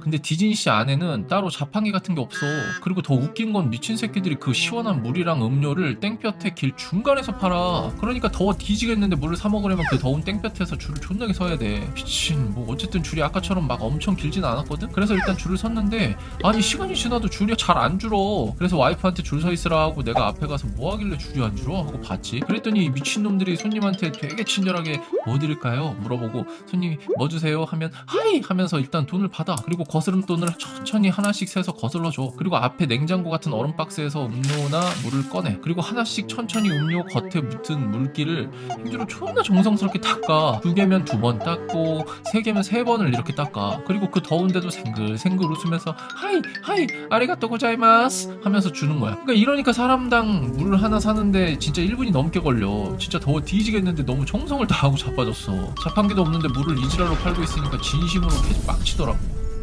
근데 디즈니씨 안에는 따로 자판기 같은 게 없어. 그리고 더 웃긴 건 미친 새끼들이 그 시원한 물이랑 음료를 땡볕에 길 중간에서 팔아. 그러니까 더워 뒤지겠는데 물을 사 먹으려면 그 더운 땡볕에서 줄을 존나게 서야 돼. 미친. 뭐 어쨌든 줄이 아까처럼 막 엄청 길진 않았거든. 그래서 일단 줄을 섰는데 아니 시간이 지나도 줄이 잘 안 줄어. 그래서 와이프한테 줄 서 있으라 하고 내가 앞에 가서 뭐 하길래 줄이 안 줄어 하고 봤지. 그랬더니 이 미친 놈들이 손님한테 되게 친절하게 뭐 드릴까요? 물어보고 손님이 뭐 주세요 하면 하이 하면서 일단 돈을 받아. 그리고 거스름 돈을 천천히 하나씩 세서 거슬러 줘. 그리고 앞에 냉장고 같은 얼음 박스에서 음료나 물을 꺼내. 그리고 하나씩 천천히 음료 겉에 묻은 물기를 힘주로 존나 정성스럽게 닦아. 두 개면 두 번 닦고 세 개면 세 번을 이렇게 닦아. 그리고 그 더운데도 생글생글 웃으면서 하이 하이 아리가또 고자이마스 하면서 주는 거야. 그러니까 이러니까 사람당 물 하나 사는데 진짜 1분이 넘게 걸려. 진짜 더워 뒤지겠는데 너무 정성을 다하고 자빠졌어. 자판기도 없는데 물을 이지랄로 팔고 있으니까 진심으로 계속 빡치더라고.